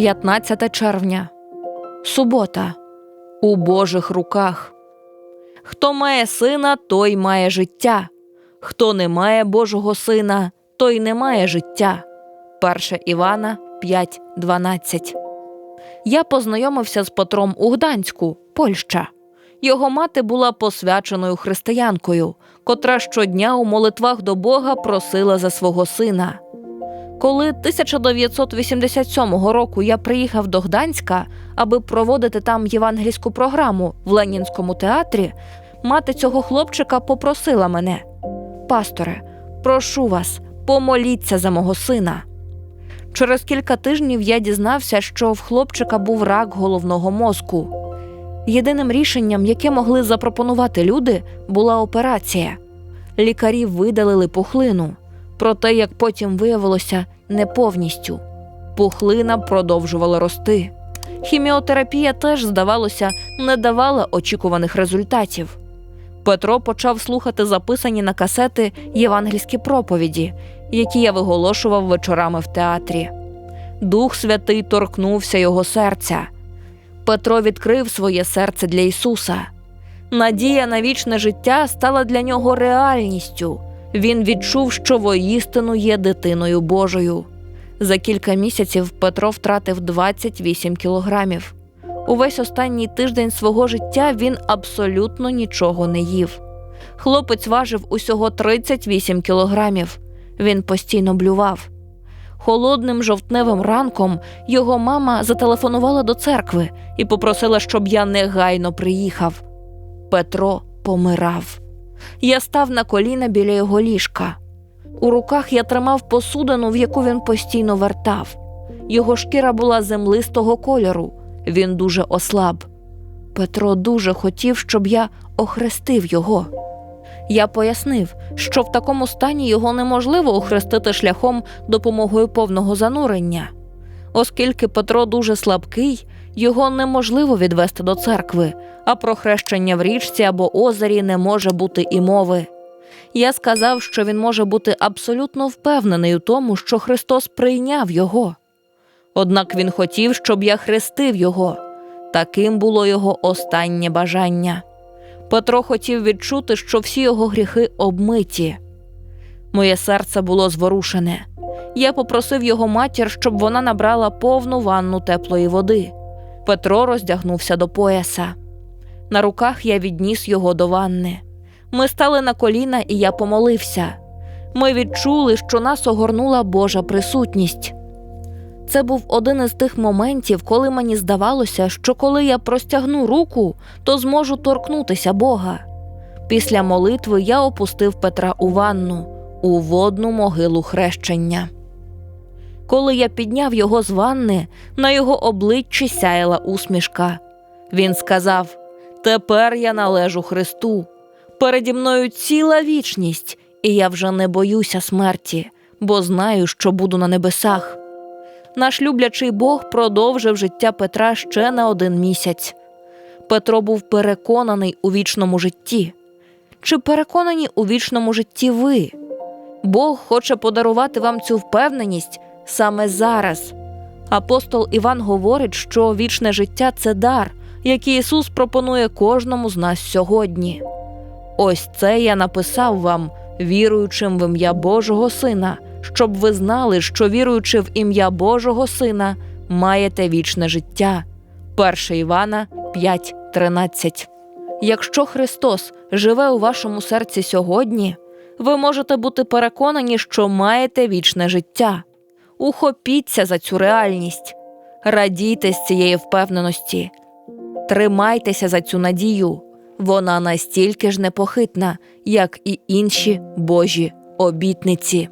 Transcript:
15 червня. Субота. У Божих руках. Хто має сина, той має життя. Хто не має Божого сина, той не має життя. 1 Івана 5.12. Я познайомився з Петром у Гданську, Польща. Його мати була посвяченою християнкою, котра щодня у молитвах до Бога просила за свого сина. Коли 1987 року я приїхав до Гданська, аби проводити там євангельську програму в Ленінському театрі, мати цього хлопчика попросила мене: Пасторе, прошу вас, помоліться за мого сина. Через кілька тижнів я дізнався, що в хлопчика був рак головного мозку. Єдиним рішенням, яке могли запропонувати люди, була операція. Лікарі видалили пухлину. Проте, як потім виявилося, не повністю. Пухлина продовжувала рости. Хіміотерапія теж, здавалося, не давала очікуваних результатів. Петро почав слухати записані на касети євангельські проповіді, які я виголошував вечорами в театрі. Дух Святий торкнувся його серця. Петро відкрив своє серце для Ісуса. Надія на вічне життя стала для нього реальністю. Він відчув, що воістину є дитиною Божою. За кілька місяців Петро втратив 28 кілограмів. Увесь останній тиждень свого життя він абсолютно нічого не їв. Хлопець важив усього 38 кілограмів. Він постійно блював. Холодним жовтневим ранком його мама зателефонувала до церкви і попросила, щоб я негайно приїхав. Петро помирав. Я став на коліна біля його ліжка. У руках я тримав посудину, в яку він постійно вертав. Його шкіра була землистого кольору, він дуже ослаб. Петро дуже хотів, щоб я охрестив його. Я пояснив, що в такому стані його неможливо охрестити шляхом допомогою повного занурення. Оскільки Петро дуже слабкий, його неможливо відвести до церкви, а про хрещення в річці або озері не може бути і мови. Я сказав, що він може бути абсолютно впевнений у тому, що Христос прийняв його. Однак він хотів, щоб я хрестив його. Таким було його останнє бажання. Петро хотів відчути, що всі його гріхи обмиті. Моє серце було зворушене. Я попросив його матір, щоб вона набрала повну ванну теплої води. Петро роздягнувся до пояса. На руках я відніс його до ванни. Ми стали на коліна, і я помолився. Ми відчули, що нас огорнула Божа присутність. Це був один із тих моментів, коли мені здавалося, що коли я простягну руку, то зможу торкнутися Бога. Після молитви я опустив Петра у ванну, у водну могилу хрещення. Коли я підняв його з ванни, на його обличчі сяяла усмішка. Він сказав: Тепер я належу Христу. Переді мною ціла вічність, і я вже не боюся смерті, бо знаю, що буду на небесах. Наш люблячий Бог продовжив життя Петра ще на один місяць. Петро був переконаний у вічному житті. Чи переконані у вічному житті ви? Бог хоче подарувати вам цю впевненість саме зараз. Апостол Іван говорить, що вічне життя це дар, який Ісус пропонує кожному з нас сьогодні. Ось це я написав вам, віруючим в ім'я Божого Сина, щоб ви знали, що віруючи в ім'я Божого Сина, маєте вічне життя. 1 Івана 5.13 Якщо Христос живе у вашому серці сьогодні, ви можете бути переконані, що маєте вічне життя. Ухопіться за цю реальність, радійте з цієї впевненості, тримайтеся за цю надію. Вона настільки ж непохитна, як і інші Божі обітниці.